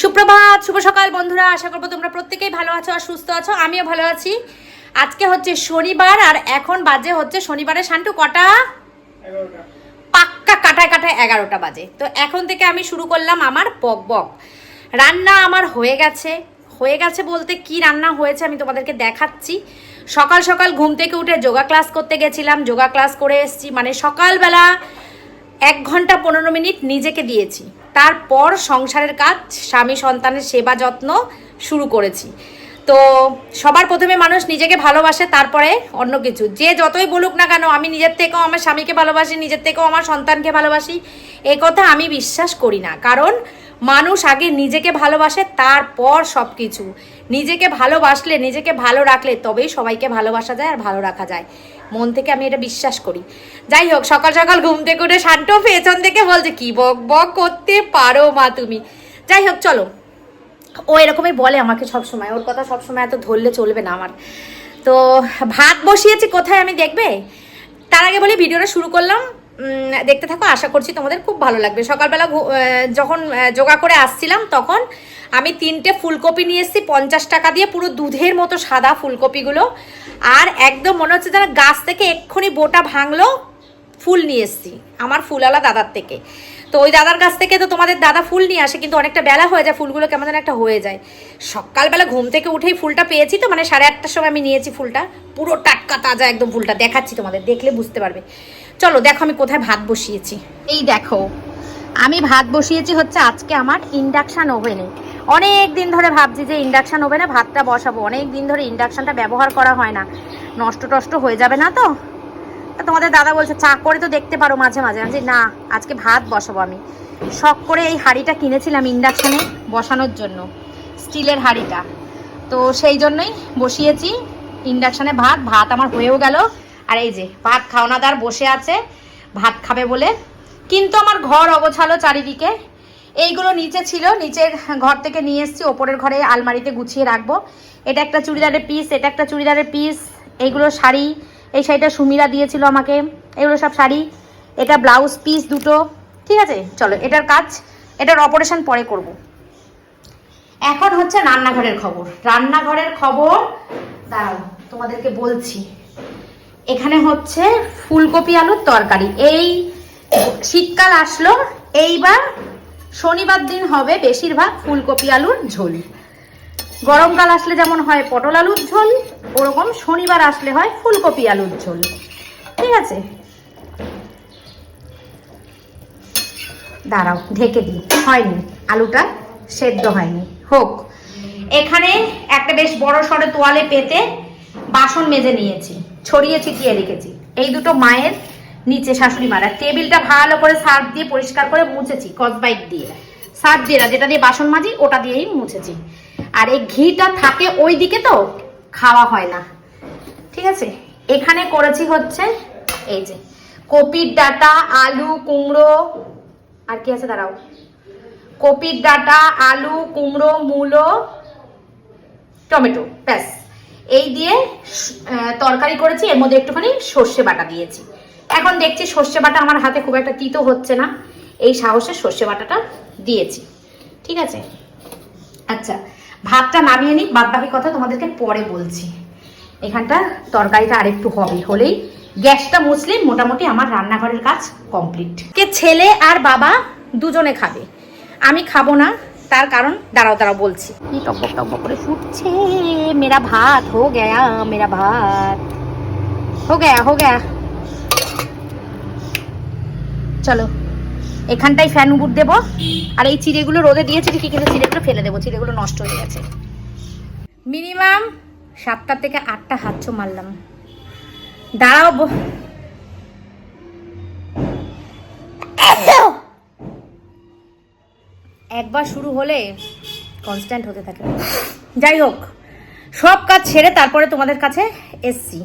সুপ্রভাত শুভ সকাল বন্ধুরা। আশা করব তোমরা প্রত্যেকেই ভালো আছো আর সুস্থ আছো। আমিও ভালো আছি। আজকে হচ্ছে শনিবার আর এখন বাজে হচ্ছে শনিবারের শান্টু কটা? পাক্কা কাটায় কাটায় এগারোটা বাজে। তো এখন থেকে আমি শুরু করলাম আমার বক বক। রান্না আমার হয়ে গেছে। হয়ে গেছে বলতে কি রান্না হয়েছে আমি তোমাদেরকে দেখাচ্ছি। সকাল সকাল ঘুম থেকে উঠে যোগা ক্লাস করতে গেছিলাম। যোগা ক্লাস করে এসেছি। মানে সকালবেলা এক ঘণ্টা পনেরো মিনিট নিজেকে দিয়েছি। তারপর সংসারের কাজ, স্বামী সন্তানের সেবা যত্ন শুরু করেছি। তো সবার প্রথমে মানুষ নিজেকে ভালোবাসে, তারপরে অন্য কিছু। যে যতই বলুক না কেন, আমি নিজের থেকেও আমার স্বামীকে ভালোবাসি, নিজের থেকেও আমার সন্তানকে ভালোবাসি। এ কথা আমি বিশ্বাস করি না। কারণ মানুষ আগে নিজেকে ভালোবাসে, তারপর সব কিছু নিজেকে ভালোবাসলে, নিজেকে ভালো রাখলে তবেই সবাইকে ভালোবাসা যায় আর ভালো রাখা যায়। মন থেকে আমি এটা বিশ্বাস করি। যাই হোক, সকাল সকাল ঘুম থেকে শান্ত পেছন থেকে বলছে কি বক বক করতে পারো মা তুমি। যাই হোক, চলো। ও এরকমই বলে আমাকে সব সময় ওর কথা সব সময় এত ধরলে চলবে না আমার। তো ভাত বসিয়েছি কোথায় আমি দেখবে? তার আগে বলি ভিডিওটা শুরু করলাম। দেখতে থাকো, আশা করছি তোমাদের খুব ভালো লাগবে। সকালবেলা যখন যোগা করে আসছিলাম, তখন আমি তিনটে ফুলকপি নিয়ে এসেছি, পঞ্চাশ টাকা দিয়ে, পুরো দুধের মতো সাদা ফুলকপিগুলো। আর একদম মনে হচ্ছে যেন গাছ থেকে এক্ষুনি বোটা ভাঙলো, ফুল নিয়ে এসেছি, আমার ফুলওয়ালা দাদার থেকে। তো ওই দাদার কাছ থেকে তো তোমাদের দাদা ফুল নিয়ে আসে, কিন্তু অনেকটা বেলা হয়ে যায়, ফুলগুলো কেমন যেন একটা হয়ে যায়। সকালবেলা ঘুম থেকে উঠেই ফুলটা পেয়েছি তো মানে সাড়ে আটটার সময় আমি নিয়েছি ফুলটা। পুরো টাটকা তাজা একদম ফুলটা, দেখাচ্ছি তোমাদের, দেখলে বুঝতে পারবে। চলো, দেখো আমি কোথায় ভাত বসিয়েছি। এই দেখো, আমি ভাত বসিয়েছি হচ্ছে আজকে আমার ইন্ডাকশান ওভেনে। অনেক দিন ধরে ভাবছি যে ইন্ডাকশান ওভেনে ভাতটা বসাবো। অনেক দিন ধরে ইন্ডাকশানটা ব্যবহার করা হয় না। নষ্ট টষ্ট হয়ে যাবে না তো? তোমাদের দাদা বলছে, চা করে তো দেখতে পারো মাঝে মাঝে। আমি না, আজকে ভাত বসাবো আমি। শখ করে এই হাঁড়িটা কিনেছিলাম ইন্ডাকশানে বসানোর জন্য, স্টিলের হাঁড়িটা। তো সেই জন্যই বসিয়েছি ইন্ডাকশানে ভাত। ভাত আমার হয়েও গেল। আর এই যে, ভাত খাওনাদার বসে আছে, ভাত খাবে বলে। কিন্তু আমার ঘর অগোছালো চারিদিকে। এইগুলো নিচে ছিল, নিচের ঘর থেকে নিয়ে এসেছি, ওপরের ঘরে আলমারিতে গুছিয়ে রাখব। এটা একটা চুড়িদারের পিস এটা একটা চুড়িদারের পিস এইগুলো শাড়ি, এই শাড়িটা সুমিরা দিয়েছিল আমাকে, এগুলো সব শাড়ি, এটা ব্লাউজ পিস দুটো, ঠিক আছে? চলো, এটার কাজ, এটার অপারেশন পরে করব। এখন হচ্ছে রান্নাঘরের খবর। রান্নাঘরের খবর, দাঁড়াও, তোমাদেরকে বলছি। এখানে হচ্ছে ফুলকপি আলুর তরকারি। এই শীতকাল আসলো, এইবার শনিবার দিন হবে বেশিরভাগ ফুলকপি আলুর ঝোল। গরমকাল আসলে যেমন হয় পটল আলুর ঝোল, ওরকম শনিবার আসলে হয় ফুলকপি আলুর ঝোল। ঠিক আছে? দাঁড়াও, ঢেকে দিই। হয়নি, আলুটা সেদ্ধ হয়নি। হোক, এখানে একটা বেশ বড় সড়ো তোয়ালে পেতে বাসন মেজে নিয়েছি ছড়িয়ে ছিটিয়ে রেখেছি। এই দুটো মায়ের নিচে শাশুড়ি মারা। টেবিলটা ভালো করে সার্ফ দিয়ে পরিষ্কার করে মুছেছি কসবাইট দিয়ে। সার্ফ দিয়ে যেটা দিয়ে বাসন মাজি, ওটা দিয়েই মুছেছি। আর এই ঘিটা থাকে ওই দিকে তো খাওয়া হয় না। ঠিক আছে? এখানে করেছি হচ্ছে, এই যে, কপির ডাটা, আলু, কুমড়ো, আর কি আছে দাঁড়াও। কপির ডাটা, আলু, কুমড়ো, মূলো, টমেটো, ব্যাস। এই দিয়ে তরকারি করেছি, এর মধ্যে একটুখানি সর্ষে বাটা দিয়েছি। এখন দেখছি সর্ষে বাটা আমার হাতে খুব একটা তিতো হচ্ছে না। এই সাহসে সর্ষে বাটাটা দিয়েছি। ঠিক আছে? আচ্ছা ভাতটা নামিয়ে নিই বাদ বাকি কথা তোমাদেরকে পরে বলছি। এখানটা তরকারিটা আরেকটু হবে, হলেই গ্যাসটা মুছলে মোটামুটি আমার রান্নাঘরের কাজ কমপ্লিট। কে ছেলে আর বাবা দুজনে খাবে, আমি খাব না, তার কারণ দাঁড়াও দাঁড়াও বলছি। কি টকবক টকবক করে ফুটছে, মেরা ভাত, হো গয়া, মেরা ভাত। হো গয়া হো গয়া। চলো। এখানটাই ফ্যান উবুট দেবো, আর এই চিড়েগুলো রোদে দিয়েছি কি কিন্তু চিড়েগুলো ফেলে দেবো, চিড়েগুলো নষ্ট হয়ে গেছে। মিনিমাম সাতটা থেকে আটটা হাতছ মারলাম। দাঁড়াও একবার শুরু হলে কনস্ট্যান্ট হতে থাকে। যাই হোক, সব কাজ ছেড়ে তারপরে তোমাদের কাছে এসছি।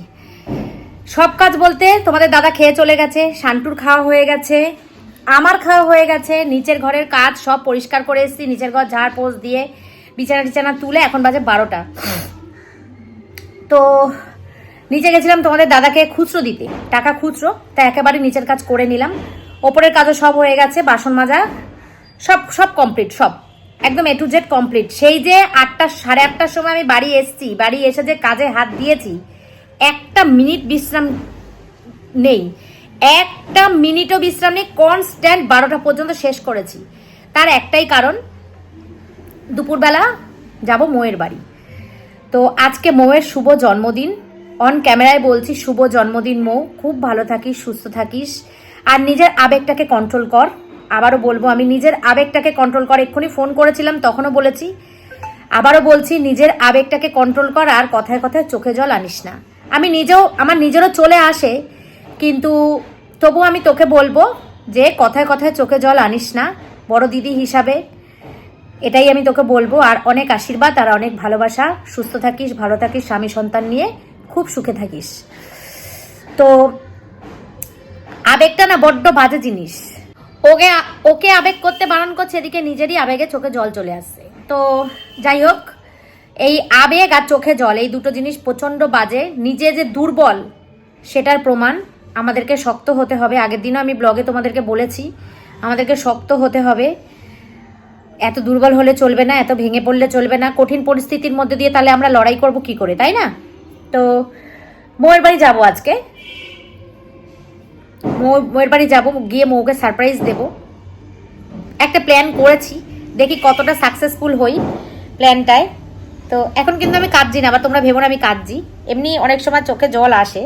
সব কাজ বলতে তোমাদের দাদা খেয়ে চলে গেছে, শান্টুর খাওয়া হয়ে গেছে, আমার খাওয়া হয়ে গেছে, নিচের ঘরের কাজ সব পরিষ্কার করে এসেছি, নিচের ঘর ঝাড় পোষ দিয়ে বিছানা টিছানা তুলে এখন বাজে বারোটা। তো নিচে গেছিলাম তোমাদের দাদাকে খুচরো দিতে, টাকা খুচরো, তা একেবারে নিচের কাজ করে নিলাম। ওপরের কাজও সব হয়ে গেছে, বাসন মাজা, সব সব কমপ্লিট সব। একদম এ টু জেড কমপ্লিট সেই যে আটটা, সাড়ে আটটার সময় আমি বাড়ি এসেছি, বাড়ি এসে যে কাজে হাত দিয়েছি একটা মিনিট বিশ্রাম নেই। একটা মিনিটও বিশ্রাম নেই। কনস্ট্যান্ট বারোটা পর্যন্ত শেষ করেছি। তার একটাই কারণ, দুপুরবেলা যাব মৌয়ের বাড়ি। তো আজকে মৌয়ের শুভ জন্মদিন। অন ক্যামেরায় বলছি, শুভ জন্মদিন মৌ। খুব ভালো থাকিস, সুস্থ থাকিস। আর নিজের আবেগটাকে কন্ট্রোল কর। আবারও বলব, আমি নিজের আবেগটাকে কন্ট্রোল কর। এক্ষুনি ফোন করেছিলাম, তখনও বলেছি। আবারও বলছি, নিজের আবেগটাকে কন্ট্রোল কর আর কথায় কথায় চোখে জল আনিস না। আমি নিজেও, আমার নিজেরও চলে আসে, কিন্তু তবু আমি তোকে বলব যে কথায় কথায় চোখে জল আনিস না, বড় দিদি হিসাবে। এটাই আমি তোকে বলব, আর অনেক আশীর্বাদ, আর অনেক ভালোবাসা। সুস্থ থাকিস, ভালো থাকিস স্বামী সন্তান নিয়ে, খুব সুখে থাকিস। তো, আবেগটা না বড্ড বাজে জিনিস। ওকে ওকে আবেগ করতে বারণ করছে, এদিকে নিজেরই আবেগে চোখে জল চলে আসছে। তো, যাই হোক এই আবেগ আর চোখে জল, এই দুটো জিনিস প্রচণ্ড বাজে। নিজে যে দুর্বল, সেটার প্রমাণ আমাদেরকে শক্ত হতে হবে। আগের দিনও আমি ব্লগে তোমাদেরকে বলেছি, আমাদেরকে শক্ত হতে হবে। এত দুর্বল হলে চলবে না, এত ভেঙে পড়লে চলবে না। কঠিন পরিস্থিতির মধ্যে দিয়ে তাহলে আমরা লড়াই করব কি করে, তাই না? তো, মৌয়ের বাড়ি যাব আজকে। মৌ- মৌয়ের বাড়ি যাব, গিয়ে মৌকে সারপ্রাইজ দেব। একটা প্ল্যান করেছি, দেখি কতটা সাকসেসফুল হই প্ল্যানটায় তো এখন কিন্তু আমি কাঁদছি না, আবার তোমরা ভেবো না আমি কাঁদছি। এমনি অনেক সময় চোখে জল আসে।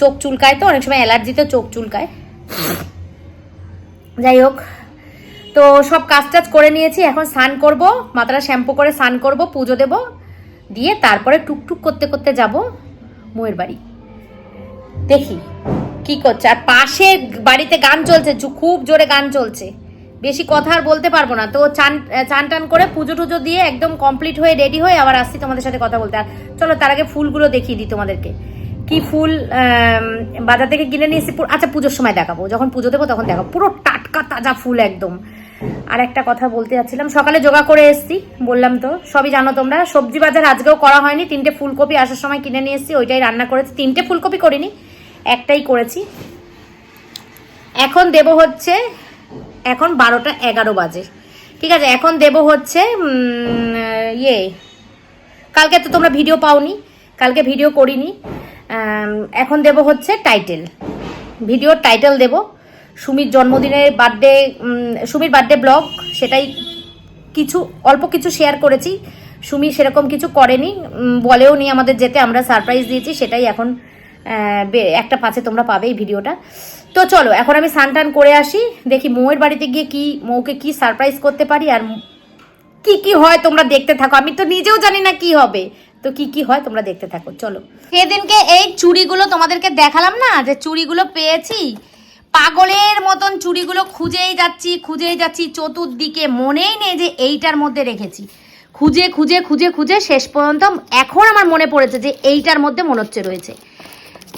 চোখ চুলকায় তো, অনেক সময় অ্যালার্জিতে চোখ চুলকায়। যাই হোক, তো সব কাজ টাজ করে নিয়েছি, এখন স্নান করব, মাথাটা শ্যাম্পু করে স্নান করব, পুজো দেব, দিয়ে তারপরে টুকটুক করতে করতে যাব ময়ের বাড়ি। দেখি কি করছে, আর পাশে বাড়িতে গান চলছে খুব জোরে গান চলছে। বেশি কথা আর বলতে পারব না। তো চান চান টান করে পুজো টুজো দিয়ে একদম কমপ্লিট হয়ে রেডি হয়ে আবার আসছি তোমাদের সাথে কথা বলতে। আর চলো, তার আগে ফুলগুলো দেখিয়ে দিই তোমাদেরকে। কি ফুল বাজার থেকে কিনে নিয়ে পুরো- আচ্ছা পুজোর সময় দেখাবো। যখন পুজো দেবো তখন দেখাবো। পুরো টাটকা তাজা ফুল একদম। আর একটা কথা বলতে যাচ্ছিলাম, সকালে জোগাড় করে এসেছি, বললাম তো, সবই জানো তোমরা, সবজি বাজার আজকেও করা হয়নি, তিনটে ফুলকপি আসার সময় কিনে নিয়ে এসেছি, ওইটাই রান্না করেছি। তিনটে ফুলকপি করিনি, একটাই করেছি। এখন দেব হচ্ছে এখন বারোটা এগারো বাজে। ঠিক আছে, এখন দেব হচ্ছে ইয়ে। কালকে তো তোমরা ভিডিও পাওনি, কালকে ভিডিও করিনি। এখন দেব হচ্ছে টাইটেল। ভিডিওর টাইটেল দেব। সুমির জন্মদিনের বার্থডে সুমির বার্থডে ব্লগ, সেটাই কিছু, অল্প কিছু শেয়ার করেছি। সুমি সেরকম কিছু করেনি বলেও নি আমাদের যেতে, আমরা সারপ্রাইজ দিয়েছি, সেটাই এখন একটা পাশে তোমরা পাবে এই ভিডিওটা। তো চলো, এখন আমি সানটান করে আসি, দেখি মৌয়ের বাড়িতে গিয়ে কি, মৌকে কি সারপ্রাইজ করতে পারি আর কি কি হয় তোমরা দেখতে থাকো। আমি তো নিজেও জানি না কি হবে। তো কি কি হয় তোমরা দেখতে থাকো, চলো। সেদিনকে এই চুড়িগুলো তোমাদেরকে দেখালাম না, যে চুড়িগুলো পেয়েছি? পাগলের মতন চুড়িগুলো খুঁজেই যাচ্ছি খুঁজেই যাচ্ছি, চতুর্দিকে মনেই নেই যে এইটার মধ্যে রেখেছি। খুঁজে খুঁজে খুঁজে খুঁজে শেষ পর্যন্ত এখন আমার মনে পড়েছে যে এইটার মধ্যে মনে হচ্ছে রয়েছে।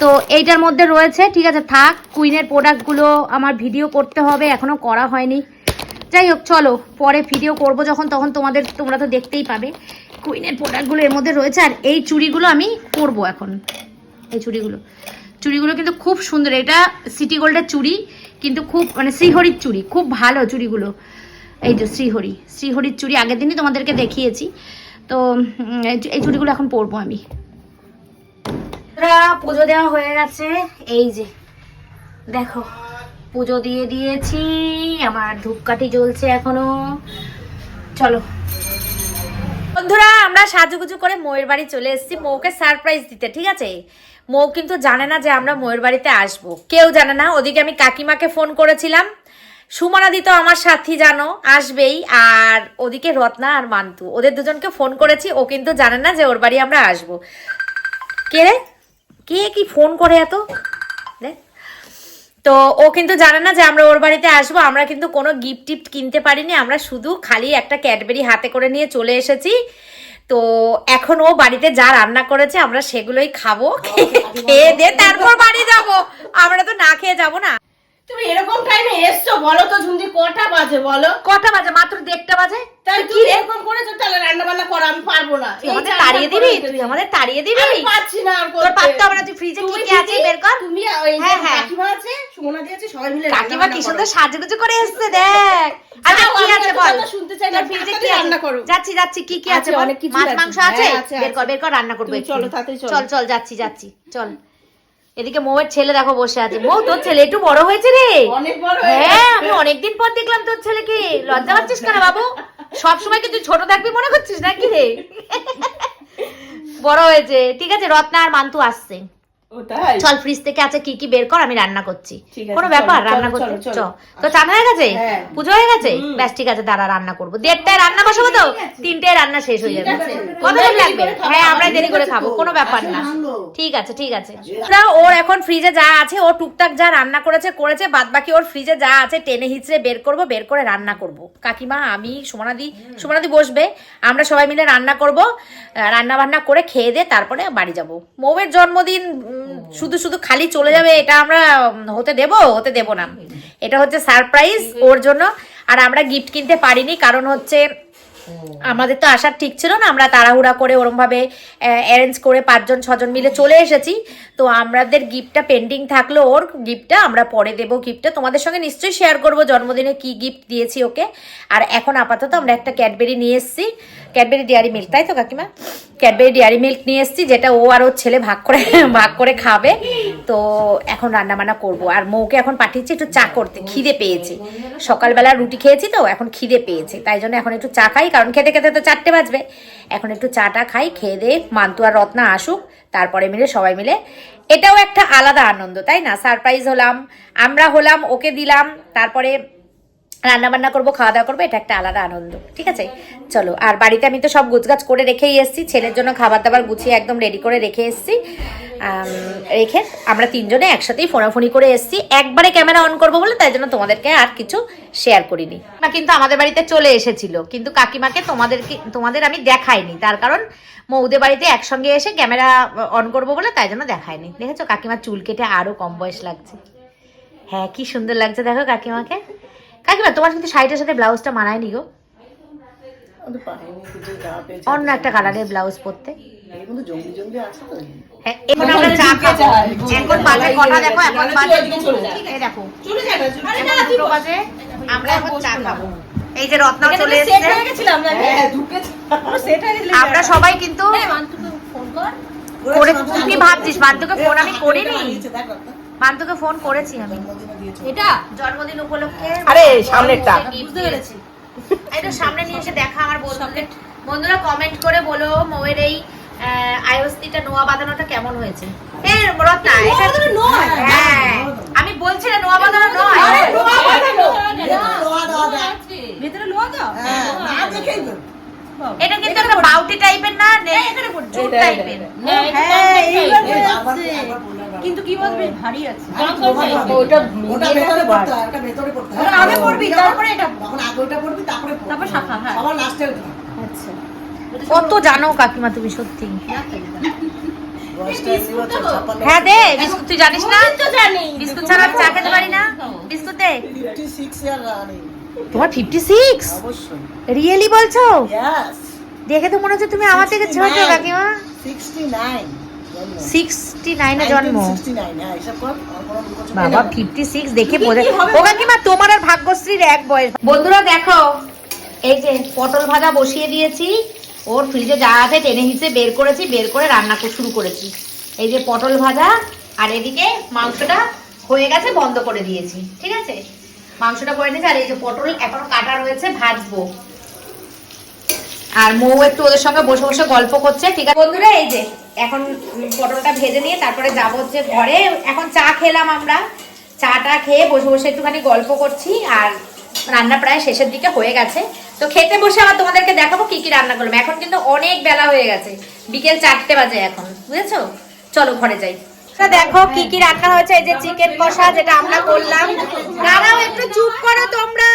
তো এইটার মধ্যে রয়েছে, ঠিক আছে, থাক কুইনের প্রোডাক্টগুলো আমার ভিডিও করতে হবে এখনও করা হয়নি। যাই হোক, চলো, পরে ভিডিও করব যখন, তখন তোমাদের, তোমরা তো দেখতেই পাবে। কুইনের প্রোডাক্টগুলো এর মধ্যে রয়েছে, আর এই চুড়িগুলো আমি করব এখন। এই চুড়িগুলো। চুড়িগুলো কিন্তু খুব সুন্দর, এটা সিটি গোল্ডের চুড়ি, কিন্তু খুব মানে শ্রীহরির চুড়ি, খুব ভালো চুড়িগুলো। এই যে শ্রীহরি, শ্রীহরির চুড়ি আগের দিনই তোমাদেরকে দেখিয়েছি। তো এই চুড়িগুলো এখন পরবো আমি। বন্ধুরা, পুজো দেওয়া হয়ে গেছে। এই যে দেখো পুজো দিয়ে দিয়েছি। আমার ধূপকাঠি জ্বলছে এখনও। চলো। বন্ধুরা আমরা সাজুগুজু করে ময়ের বাড়ি চলে এসেছি। মৌকে সারপ্রাইজ দিতে ঠিক আছে? মৌ কিন্তু জানে না যে আমরা ময়ের বাড়িতে আসব। কেউ জানে না। ওদিকে আমি কাকিমাকে ফোন করেছিলাম। সুমনা দি তো আমার সাথী জানো আসবেই। আর ওদিকে রত্না আর মান্তু ওদের দুজনকে ফোন করেছি। ও কিন্তু জানে না যে ওর বাড়ি আমরা আসব। কে রে? কে কি ফোন করে এত? দেখ। তো ও কিন্তু জানে না যে আমরা ওর বাড়িতে আসব আমরা কিন্তু কোনো গিফট টিফট কিনতে পারিনি আমরা শুধু খালি একটা ক্যাডবেরি হাতে করে নিয়ে চলে এসেছি। তো এখন ও বাড়িতে যা রান্না করেছে আমরা সেগুলোই খাব খেয়ে দিয়ে তারপর বাড়ি যাব। আমরা তো না খেয়ে যাব না। তুমি এরকম টাইমে এসছো বলো তো ঝুমঝি কটা বাজে বলো। কটা বাজে? মাত্র দেড়টা বাজে? তাই এরকম করেছ তাহলে রান্না বান্না করো আমি পারব না। তুই আমাদের তাড়িয়ে দিবি? তুই আমাদের তাড়িয়ে দিবি? আমি পারছি না আর তোর। পারতে হবে না তুই ফ্রিজে কি কি আছে বের কর? তুমি ওই যে হ্যাঁ, হ্যাঁ। কাকিমা আছে সুমনা দি আছে সবাই মিলে কাকিমা কি সুন্দর। সাজুগুজু করে এসছে দেখ। আচ্ছা কি আছে বল? শুনতে চাই না, ফ্রিজে কি রান্না করো। যাচ্ছি যাচ্ছি কি কি আছে আছে, বল? মাছ মাংস আছে? হ্যাঁ, বের কর বের কর রান্না করব তুমি চলো, তাড়াতাড়ি চলো। চল চল যাচ্ছি যাচ্ছি চল। এদিকে মৌয়ের ছেলে দেখো বসে আছে। মৌ তোর ছেলে একটু বড় হয়েছে রে। অনেক বড় হ্যাঁ আমি অনেকদিন পর দেখলাম তোর ছেলেকে। লজ্জা পাচ্ছিস কেন বাবু? সব সময় কি তুই ছোট থাকবি মনে করছিস নাকি রে? বড় হয়েছে। ঠিক আছে রত্না আর মান্তু আসছে? চল ফ্রিজ থেকে আছে কি কি বের কর আমি রান্না করছি। কোনো ব্যাপার রান্না করতে চ চলো। তো চান হয়ে গেছে? হ্যাঁ। পুজো হয়ে গেছে? ব্যাস ঠিক আছে দাঁড়া রান্না করব। দেড়টায় রান্না বসাবো তো? তিনটায় রান্না শেষ হয়ে যাবে। আছে। কত তোমরা টাইম দেরি লাগবে? হ্যাঁ আমরা দেরি করে খাব কোনো ব্যাপার না। ঠিক আছে ঠিক আছে। ওর এখন ফ্রিজে যা আছে ও টুকটাক যা রান্না করেছে করেছে বাদ বাকি ওর ফ্রিজে যা আছে টেনে হিচড়ে বের করব বের করে রান্না করব। কাকিমা আমি সুমনাদি সুমনাদি বসবে। আমরা সবাই মিলে রান্না করব। রান্না বান্না করে খেয়ে দিয়ে তারপরে বাড়ি যাব। মৌয়ের জন্মদিন শুধু শুধু খালি চলে যাবে এটা আমরা হতে দেব হতে দেব না। এটা হচ্ছে সারপ্রাইজ ওর জন্য। আর আমরা গিফট কিনতে পারিনি কারণ হচ্ছে আমাদের তো আসার ঠিক ছিল না আমরা তাড়াহুড়া করে ওরমভাবে অ্যারেঞ্জ করে পাঁচজন ছজন মিলে চলে এসেছি। তো আমাদের গিফটটা পেন্ডিং থাকল ওর গিফটটা, আমরা পরে দেবো গিফটটা। তোমাদের সঙ্গে নিশ্চয়ই শেয়ার করব জন্মদিনে কি গিফট দিয়েছি ওকে। আর এখন আপাতত আমরা একটা ক্যাডবেরি নিয়ে এসেছি। ক্যাডবেরি ডেয়ারি মিল্ক, তাই তো কাকিমা? ক্যাডবেরি ডেয়ারি মিল্ক নিয়ে এসেছি, যেটা ও আর ওর ছেলে ভাগ করে ভাগ করে খাবে। তো এখন রান্না বান্না করব। আর মৌকে এখন পাঠিয়েছি একটু চা করতে, খিদে পেয়েছি। সকালবেলা রুটি খেয়েছি তো, এখন খিদে পেয়েছে। তাই জন্য এখন একটু চা খাই, কারণ খেতে খেতে তো চারটে বাজবে। এখন একটু চাটা খাই, খেয়ে দিয়ে মান্তু আর রত্না আসুক, তারপরে মিলে সবাই মিলে। এটাও একটা আলাদা আনন্দ, তাই না? সারপ্রাইজ হলাম, আমরা হলাম, ওকে দিলাম, তারপরে রান্না বান্না করব, খাওয়া দাওয়া করব, এটা একটা আলাদা আনন্দ। ঠিক আছে? চলো, আর বাড়িতে আমি তো সব গুছগাছ করে রেখেই এসেছি, ছেলের জন্য খাবার দাবার গুছিয়ে একদম রেডি করে রেখে এসেছি। রেখে আমরা তিনজনে একসাথেই ফোনাফোনি করে এসেছি। একবারে ক্যামেরা অন করব বলে, তাই জন্য তোমাদেরকে আর কিছু শেয়ার করিনি। না কিন্তু আমাদের বাড়িতে চলে এসেছিল, কিন্তু কাকিমাকে তোমাদেরকে, তোমাদের আমি দেখাইনি। তার কারণ মৌদের বাড়িতে একসঙ্গে এসে ক্যামেরা অন করব বলে, তাই জন্য দেখায়নি দেখেছ, কাকিমার চুল কেটে আরও কম বয়স লাগছে। হ্যাঁ কি সুন্দর লাগছে, দেখো কাকিমাকে। কাকিমা তোমার কিন্তু শাড়িটার সাথে ব্লাউজটা মানায়নি গো আমি পাইনি কিছু যা পেয়েছি। অন্য একটা কালারের ব্লাউজ পরতে হ্যাঁ, এখন আমরা চা খাব এখন বাজে কটা দেখো এখন বাজে এই দেখো। দুটো বাজে আমরা এখন চা খাব এই যে এখানে চলে এসেছে হয়ে? হ্যাঁ হয়ে। আমরা সবাই কিন্তু কর। তুই ভাবছিস মান্তুকে ফোন আমি করিনি মান্তুকে ফোন করেছি আমি। এটা? জন্মদিন উপলক্ষে আরে, সামনেরটা। বুঝতে পেরেছি। এটা সামনে নিয়ে এসে দেখা আমার বন্ধুদের। বন্ধুরা কমেন্ট করে বলো মৌয়ের এই আইওসিটা নোয়া বাঁধানোটা কেমন হয়েছে। এ রত্না এটা নয়। হ্যাঁ আমি বলছি না নোয়া বাঁধানো নয়। বাঁধানো। ভেতরে দেয়। দাও? হ্যাঁ, না দেখেই তো। এটা কিন্তু একটা বাউটি টাইপের না জুট এটা, টাইপের হ্যাঁ, এইবার কিন্তু কি বলবে? ভারী আছে। আর লোহা হবে। ওটা ওটা ভেতরে পড়তে হয়, ওটা ভেতরে পড়তে হয়। আগে পড়বি, তারপরে এটা। তখন আগে ওটা পড়বি, তারপরে তারপর শাখা, হ্যাঁ। সবার লাস্টে আচ্ছা। কত জানো কাকিমা তুমি সত্যি। হ্যাঁ দে বিস্কুট তুই জানিস না? তো জানি। বিস্কুট ছাড়া চা খেতে পারি না। বিস্কুট দে। 56 year running, তোমার ফিফটি সিক্স রিয়েলি বলছো? দেখে তো মনে হচ্ছে তুমি আমার থেকে ছোট কাকিমা। 69 জন্ম। সিক্সটি নাইনে জন্ম। 1969, হ্যাঁ, হিসাব কর, আমার কোনো দু বছর বাবা ফিফটি সিক্স দেখে বোঝা ও কাকিমা তোমার আর ভাগ্যশ্রীর এক বয়স। বন্ধুরা দেখো এই যে পটল ভাজা বসিয়ে দিয়েছি ওর ফ্রিজে যা আছে টেনে হিসেবে বের করেছি বের করে রান্না শুরু করেছি। এই যে পটল ভাজা আর এদিকে মাংসটা হয়ে গেছে বন্ধ করে দিয়েছি। ঠিক আছে? মাংসটা করে নিয়েছি আর এই যে পটল এখনও কাটা রয়েছে ভাজবো। আর মৌ একটু ওদের সঙ্গে বসে বসে গল্প করছে ঠিক আছে? বন্ধুরা এই যে এখন পটলটা ভেজে নিয়ে তারপরে যাব হচ্ছে ঘরে। এখন চা খেলাম আমরা। চাটা খেয়ে বসে বসে একটুখানি গল্প করছি আর রান্না প্রায় শেষের দিকে হয়ে গেছে। তো খেতে বসে আবার তোমাদেরকে দেখাবো কি কি রান্না করলাম। এখন কিন্তু অনেক বেলা হয়ে গেছে। বিকেল চারটে বাজে এখন, বুঝেছ? চলো ঘরে যাই। দেখো কি কি রান্না হয়েছে, এই যে চিকেন কষা যেটা আমরা করলাম। দাঁড়াও একটু চুপ করো তোমরা।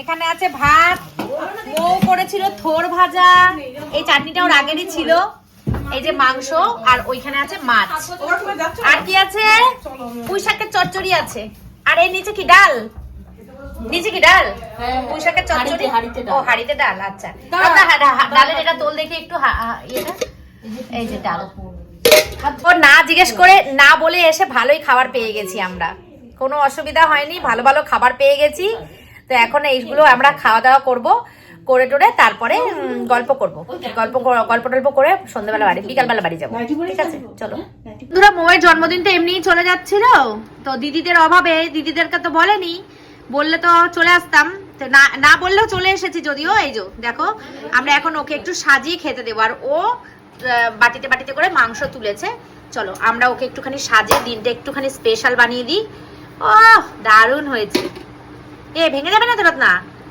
এখানে আছে ভাত মৌ করেছিল থোর ভাজা। এই চাটনিটা ওর আগেরই ছিল। এই যে মাংস আর ওইখানে আছে মাছ। আর কি আছে? পুঁই শাকের চচ্চড়ি আছে। আর এর নিচে কি ডাল? নিচে কি ডাল? হ্যাঁ, পুঁই শাকের চচ্চড়ি। ও হাড়িতে ডাল আচ্ছা। ডাল। আপনার হা- হা- ডালের এটা তোল দেখে একটু হা- এই যে ডাল। ও না জিজ্ঞেস করে না বলে এসে ভালোই খাবার পেয়ে গেছি আমরা। কোনো অসুবিধা হয়নি ভালো ভালো খাবার পেয়ে গেছি। তো এখন এইগুলো আমরা খাওয়া দাওয়া করব। করে টোরে তারপরে গল্প করব। গল্প গল্প টল্প করে সন্ধ্যাবেলা বাড়ি বিকালবেলা বাড়ি যাব। ঠিক আছে চলো। বন্ধুরা মোয়ের জন্মদিন তো এমনিই চলে যাচ্ছিল তো দিদিদের অভাবে দিদিদেরকে তো বলেনি। বললে তো চলে আসতাম। তো না না বললেও চলে এসেছি যদিও এই যে দেখো আমরা এখন ওকে একটু সাজিয়ে খেতে দেবো। আর ও বাটিতে বাটিতে করে মাংস তুলেছে। চলো আমরা ওকে একটুখানি সাজিয়ে দিনটা একটুখানি স্পেশাল বানিয়ে দিই। ও দারুণ হয়েছে। এ ভেঙে যাবে না তো রত্না?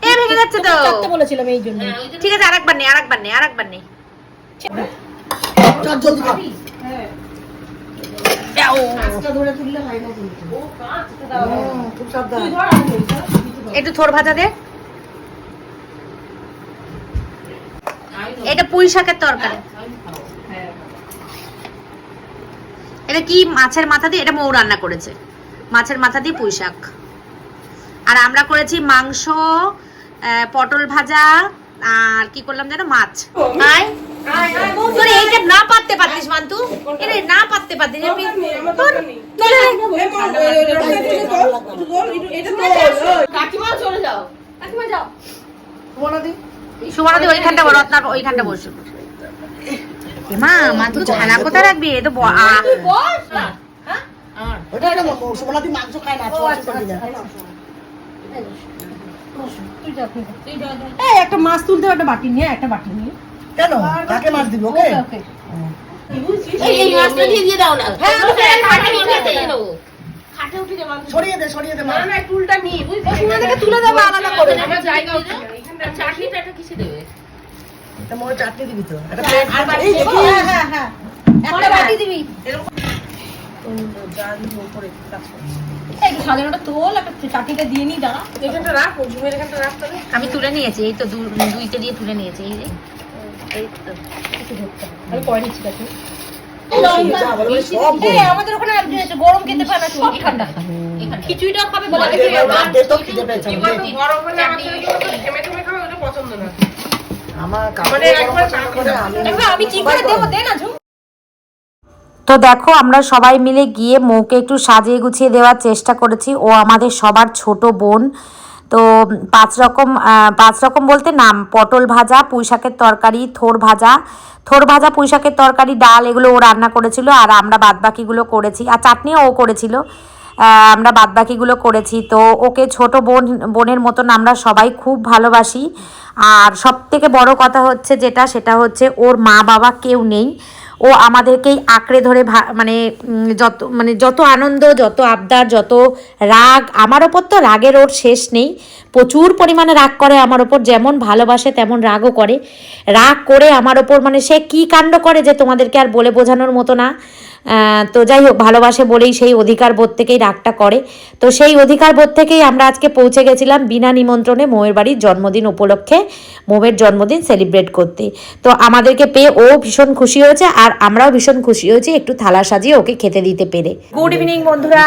এ ভেঙে যাচ্ছে তো। কাটতে বলেছিলাম এই জন্য। ঠিক আছে আরেকবার নেই আরেকবার নেই আরেকবার নেই চল জলদি কর। ধরে তুললে হয় না একটু থোর ভাজা দে। এটা পুঁই শাকের তরকারি। এটা কি মাছের মাথা দিয়ে? এটা মৌ রান্না করেছে। মাছের মাথা দিয়ে পুঁই শাক। আর আমরা করেছি মাংস পটল ভাজা আর কি করলাম যেন মাছ আয় তোর এইটা না পারতে পারতিস মান্তু এটা না পারতে পারতিস আমি তোর তুলে কাকিমা চলে যাও কাকিমা যাও বনাদি ওইখানটা বড় রত্নার ওইখানটা বসে মা ছানা কোথায় রাখবি এ তো হ্যাঁ ওটা মাংস খায় না এই একটা মাছ তুলতে হবে, একটা বাটি নিয়ে একটা বাটি নিয়ে। কেন? কাকে মাছ দিব ওকে? এই মাছটা দিয়ে দিয়ে দাও না। হ্যাঁ দে দে টুলটা থেকে তুলে দেবো আলাদা করে। আমার জায়গা এখানটা চাটনিটা একটা কিসে দেবে? এটা চাটনি দিবি তো। একটা আর বাটি এই হ্যাঁ একটা বাটি দিবি। আমি তুলে নিয়েছি এই তো দু- দুইতে দিয়ে তুলে নিয়েছি এই তো। আমি পরে আমাদের ওখানে গরম খেতে পারে না সব ঠান্ডা। খিচুড়িটা খাবে গরম কি করে দেবো দে না তো দেখো, আমরা সবাই মিলে গিয়ে মৌকে একটু সাজিয়ে গুছিয়ে দেওয়ার চেষ্টা করেছি। ও আমাদের সবার ছোট বোন। তো পাঁচ রকম পাঁচ রকম বলতে নাম, পটল ভাজা পুঁই শাকের তরকারি, থোর ভাজা। থোর ভাজা পুঁই শাকের তরকারি, ডাল এগুলো ও রান্না করেছিল আর আমরা বাদবাকিগুলো করেছি। আর চাটনিও ও করেছিল। আমরা বাদবাকিগুলো করেছি। তো ওকে ছোট বোন, বোনের মতন আমরা সবাই খুব ভালোবাসি। আর সব থেকে বড় কথা হচ্ছে যেটা, সেটা হচ্ছে ওর মা বাবা কেউ নেই। ও আমাদেরকেই আঁকড়ে ধরে মানে যত মানে যত আনন্দ, যত আবদার, যত রাগ, আমার ওপর তো রাগের ওর শেষ নেই। প্রচুর পরিমাণে রাগ করে আমার ওপর, যেমন ভালোবাসে তেমন রাগও করে। রাগ করে আমার ওপর মানে সে কী কাণ্ড করে যে তোমাদেরকে আর বলে বোঝানোর মতো না। তো যাই হোক, ভালোবাসে বলেই সেই অধিকার বোধ থেকেই রাগটা করে। তো সেই অধিকার বোধ থেকেই আমরা আজকে পৌঁছে গেছিলাম বিনা নিমন্ত্রণে মৌয়ের বাড়ির জন্মদিন উপলক্ষে, মৌয়ের জন্মদিন সেলিব্রেট করতে। তো আমাদেরকে পেয়ে ও ভীষণ খুশি হয়েছে আর আমরাও ভীষণ খুশি হয়েছি একটু থালা সাজিয়ে ওকে খেতে দিতে পেরে। গুড ইভিনিং বন্ধুরা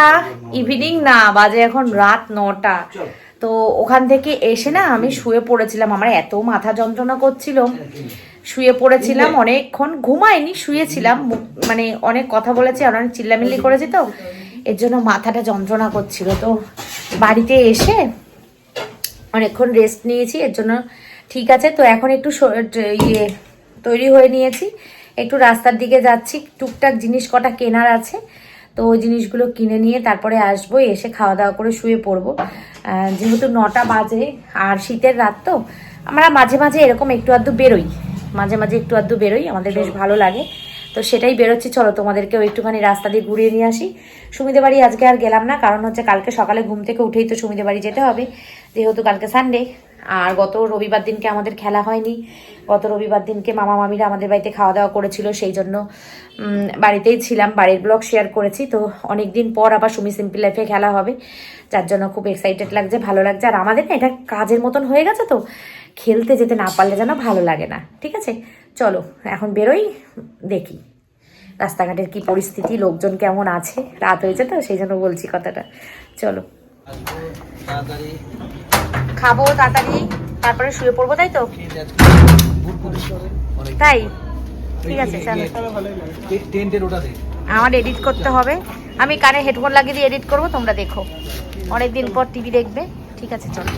ইভিনিং না, বাজে এখন রাত নটা। তো ওখান থেকে এসে না আমি শুয়ে পড়েছিলাম, আমার এত মাথা যন্ত্রণা করছিল। শুয়ে পড়েছিলাম অনেকক্ষণ ঘুমাইনি শুয়েছিলাম মানে অনেক কথা বলেছি আর অনেক চিল্লামিল্লি করেছি তো। এর জন্য মাথাটা যন্ত্রণা করছিল তো। বাড়িতে এসে অনেকক্ষণ রেস্ট নিয়েছি এর জন্য ঠিক আছে। তো এখন একটু ইয়ে তৈরি হয়ে নিয়েছি। একটু রাস্তার দিকে যাচ্ছি টুকটাক জিনিস কটা কেনার আছে। তো ওই জিনিসগুলো কিনে নিয়ে তারপরে আসব এসে খাওয়া দাওয়া করে শুয়ে পড়ব। যেহেতু নটা বাজে আর শীতের রাত তো আমরা মাঝে মাঝে এরকম একটু আধটু বেরোই। মাঝে মাঝে একটু আধটু বেরোই আমাদের বেশ ভালো লাগে। তো সেটাই বেরোচ্ছি চলো তোমাদেরকেও একটুখানি রাস্তা দিয়ে ঘুরিয়ে নিয়ে আসি। সুমিদে বাড়ি আজকে আর গেলাম না কারণ হচ্ছে কালকে সকালে ঘুম থেকে উঠেই তো সুমিদে বাড়ি যেতে হবে। যেহেতু কালকে সানডে আর গত রবিবার দিনকে আমাদের খেলা হয়নি। গত রবিবার দিনকে মামা মামিরা আমাদের বাড়িতে খাওয়া দাওয়া করেছিল সেই জন্য বাড়িতেই ছিলাম বাড়ির ব্লগ শেয়ার করেছি। তো অনেক দিন পর আবার সুমি সিম্পল লাইফে খেলা হবে যার জন্য খুব এক্সাইটেড লাগছে ভালো লাগছে। আর আমাদের না এটা কাজের মতন হয়ে গেছে তো খেলতে যেতে না পারলে যেন ভালো লাগে না। ঠিক আছে? চলো, এখন বেরোই, দেখি। রাস্তাঘাটের কি পরিস্থিতি, লোকজন কেমন আছে? রাত হয়েছে তো, সেই জন্য বলছি কথাটা। চলো। খাব তাড়াতাড়ি, তারপরে শুয়ে পড়ব, তাই তো? তাই? ঠিক আছে আমার এডিট করতে হবে। আমি কানে হেডফোন লাগিয়ে দিয়ে এডিট করব, তোমরা দেখো। অনেক দিন পর টিভি দেখবে। ঠিক আছে, চলো।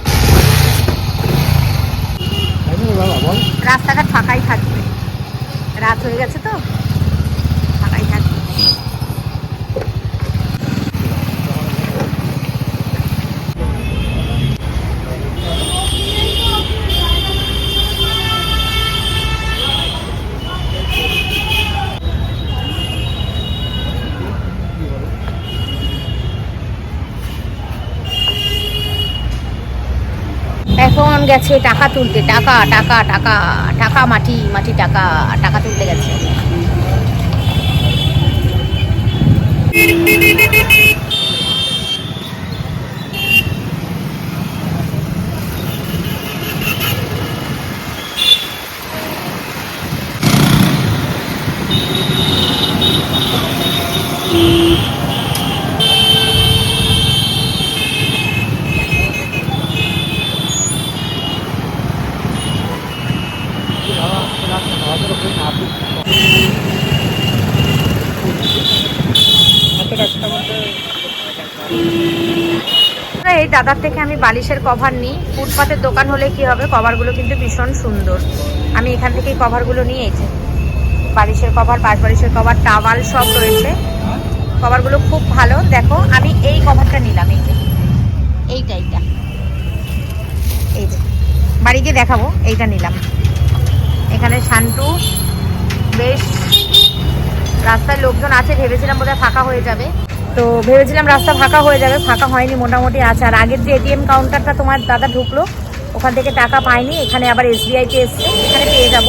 গেছে টাকা তুলতে টাকা টাকা টাকা টাকা মাটি মাটি টাকা টাকা তুলতে গেছে এই দাদার থেকে আমি বালিশের কভার নিই। ফুটপাতের দোকান হলে কি হবে? কভারগুলো কিন্তু ভীষণ সুন্দর। আমি এখান থেকেই কভারগুলো নিয়েছি বালিশের কভার পাশ বালিশের কভার টাওয়াল সব রয়েছে। কভারগুলো খুব ভালো। দেখো, আমি এই কভারটা নিলাম এই যে। এইটা এইটা। এই যে। বাড়ি গিয়ে দেখাবো, এইটা নিলাম। এখানে শান্টু, বেশ রাস্তায় লোকজন আছে, ভেবেছিলাম বোধহয় ফাঁকা হয়ে যাবে। তো ভেবেছিলাম রাস্তা ফাঁকা হয়ে যাবে ফাঁকা হয়নি মোটামুটি আছে। আর আগের যে এটিএম কাউন্টারটা তোমার দাদা ঢুকলো ওখান থেকে টাকা পাইনি এখানে আবার এসবিআইতে এসছে এখানে পেয়ে যাব।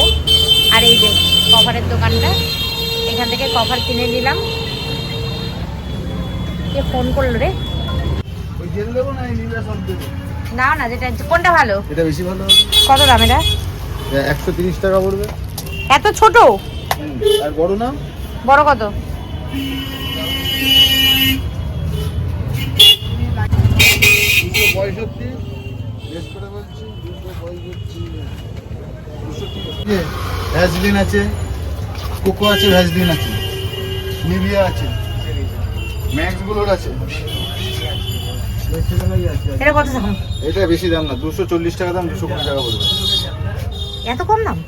আর এই যে কভারের দোকানটা এখান থেকে কভার কিনে নিলাম। কে ফোন করল রে? না না যেটা কোনটা ভালো? এটা বেশি ভালো কত দাম এটা? একশো তিরিশ টাকা পড়বে। এত ছোট? আর বড় না বড় কত? দুশো পঁয়ষট্টি বেশ করে বলছি দুশো পঁয়ষট্টি দুশো ভ্যাসলিন আছে কোকো আছে ভ্যাসলিন আছে নিভিয়া আছে ম্যাক্সগুলোর আছে। এটা কত দাম? এটা বেশি দাম না দুশো চল্লিশ টাকা দাম দুশো কুড়ি টাকা পড়বে। এত কম দাম?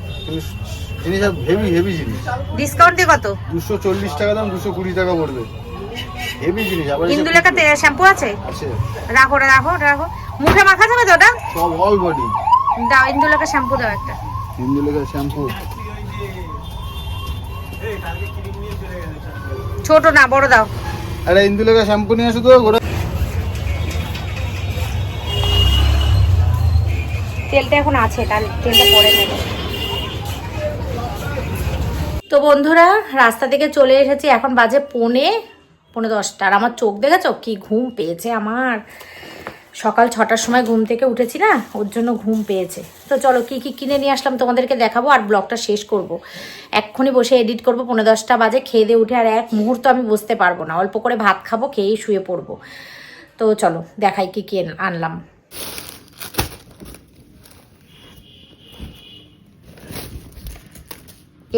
জিনিস হেভি হেভি জিনিস। ডিসকাউন্ট দিয়ে কত? দুশো চল্লিশ টাকা দাম দুশো কুড়ি টাকা পড়বে। হেভি জিনিস আবার এসে ইন্দুলেখাতে শ্যাম্পু আছে? আছে। রাখো রাখো রাখো। মুখে মাখা যাবে তো ওটা? সব অল বডি দাও ইন্দুলেখা শ্যাম্পু দাও একটা। হিন্দু লেখা শ্যাম্পু ছোট না বড় দাও। আরে ইন্দু লেখা শ্যাম্পু নিয়ে আসো তো তেলটা এখন আছে তাহলে তেলটা পরে নেব। তো বন্ধুরা রাস্তা থেকে চলে এসেছি এখন বাজে পৌনে পৌনে দশটা আর আমার চোখ দেখেছ? কি ঘুম পেয়েছে আমার। সকাল ছটার সময় ঘুম থেকে উঠেছি না? ওর জন্য ঘুম পেয়েছে। তো চলো, কি কি কিনে নিয়ে আসলাম তোমাদেরকে দেখাবো আর ব্লগটা শেষ করব। এক্ষুনি বসে এডিট করব পনেরো দশটা বাজে, খেয়ে দিয়ে উঠে আর এক মুহূর্ত আমি বসতে পারব না। অল্প করে ভাত খাব, খেয়েই শুয়ে পড়ব। তো চলো, দেখাই কি কি আনলাম।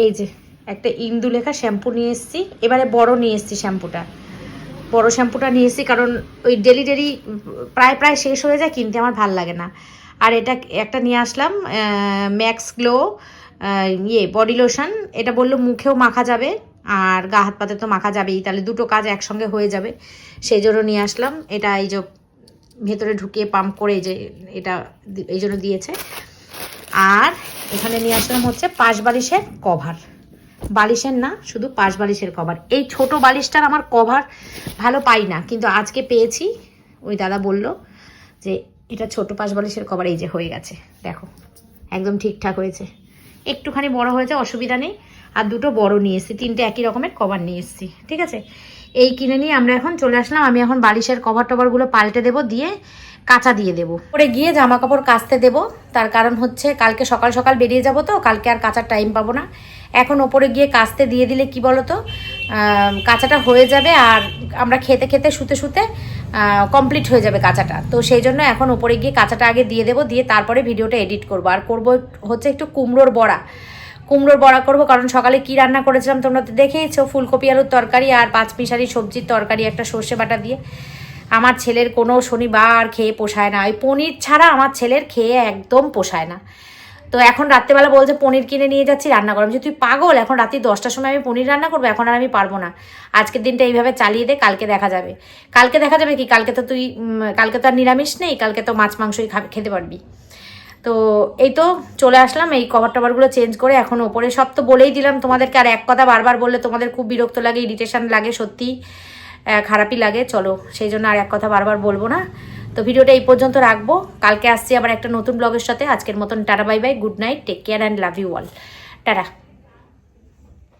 এই যে, একটা ইন্দু লেখা শ্যাম্পু নিয়ে এসেছি। এবারে বড় নিয়ে এসেছি শ্যাম্পুটা। বড় শ্যাম্পুটা নিয়ে এসেছি কারণ ওই ডেলি ডেলি প্রায় প্রায় শেষ হয়ে যায়, কিনতে আমার ভালো লাগে না। আর এটা একটা নিয়ে আসলাম ম্যাক্স গ্লো ইয়ে বডি লোশন। এটা বলল মুখেও মাখা যাবে, আর গা হাত পাতে তো মাখা যাবেই, তাহলে দুটো কাজ একসঙ্গে হয়ে যাবে। সেই জন্য নিয়ে আসলাম। এটা এই যে ভেতরে ঢুকিয়ে পাম্প করে যে এটা এই জন্য দিয়েছে। আর এখানে নিয়ে আসলাম হচ্ছে পাশ বালিশের কভার বালিশের না, শুধু পাশ বালিশের কভার এই ছোট বালিশটার আমার কভার ভালো পাই না, কিন্তু আজকে পেয়েছি। ওই দাদা বলল যে, এটা ছোট পাশ বালিশের কভার এই যে হয়ে গেছে। দেখো, একদম ঠিকঠাক হয়েছে। একটুখানি বড় হয়েছে, অসুবিধা নেই। আর দুটো বড় নিয়ে এসেছি, তিনটে একই রকমের কভার নিয়ে এসেছি, ঠিক আছে? এই কিনে নিয়ে আমরা এখন চলে আসলাম। আমি এখন বালিশের কভার টভারগুলো পাল্টে দেবো, দিয়ে কাঁচা দিয়ে দেবো। পরে গিয়ে জামা কাপড় কাচতে দেবো। তার কারণ হচ্ছে কালকে সকাল সকাল বেরিয়ে যাব তো, কালকে আর কাচার টাইম পাবো না। এখন ওপরে গিয়ে কাচতে দিয়ে দিলে কি বলো তো কাঁচাটা হয়ে যাবে আর আমরা খেতে খেতে শুতে শুতে কমপ্লিট হয়ে যাবে কাঁচাটা। তো সেই জন্য এখন ওপরে গিয়ে কাঁচাটা আগে দিয়ে দেবো, দিয়ে তারপরে ভিডিওটা এডিট করব। আর করব হচ্ছে একটু কুমড়োর বড়া। কুমড়োর বড়া করব কারণ সকালে কি রান্না করেছিলাম তোমরা তো দেখেইছো ফুলকপি আলুর তরকারি আর পাঁচ মিশারি সবজির তরকারি একটা সর্ষে বাটা দিয়ে। আমার ছেলের কোনো শনিবার খেয়ে পোষায় না। ওই পনির ছাড়া আমার ছেলের খেয়ে একদম পোষায় না। তো এখন রাত্রেবেলা বলছে পনির কিনে নিয়ে যাচ্ছি রান্না করো। আমি বলছি, তুই পাগল? এখন রাত্রি দশটার সময় আমি পনির রান্না করব? এখন আর আমি পারব না। আজকের দিনটা এইভাবে চালিয়ে দে কালকে দেখা যাবে। কালকে দেখা যাবে কি? কালকে তো তুই কালকে তো আর নিরামিষ নেই কালকে তো মাছ মাংসই খেতে পারবি। তো এই তো চলে আসলাম, এই কভার টভারগুলো চেঞ্জ করে এখন ওপরে সব তো বলেই দিলাম তোমাদেরকে, আর এক কথা বারবার বললে তোমাদের খুব বিরক্ত লাগে ইরিটেশন লাগে সত্যি খারাপই লাগে, চলো সেই জন্য আর এক কথা বারবার বলব না। তো ভিডিওটা এই পর্যন্ত রাখব, কালকে আসছি আবার একটা নতুন ব্লগের সাথে, আজকের মতন tata bye bye good night take care and love you all tata.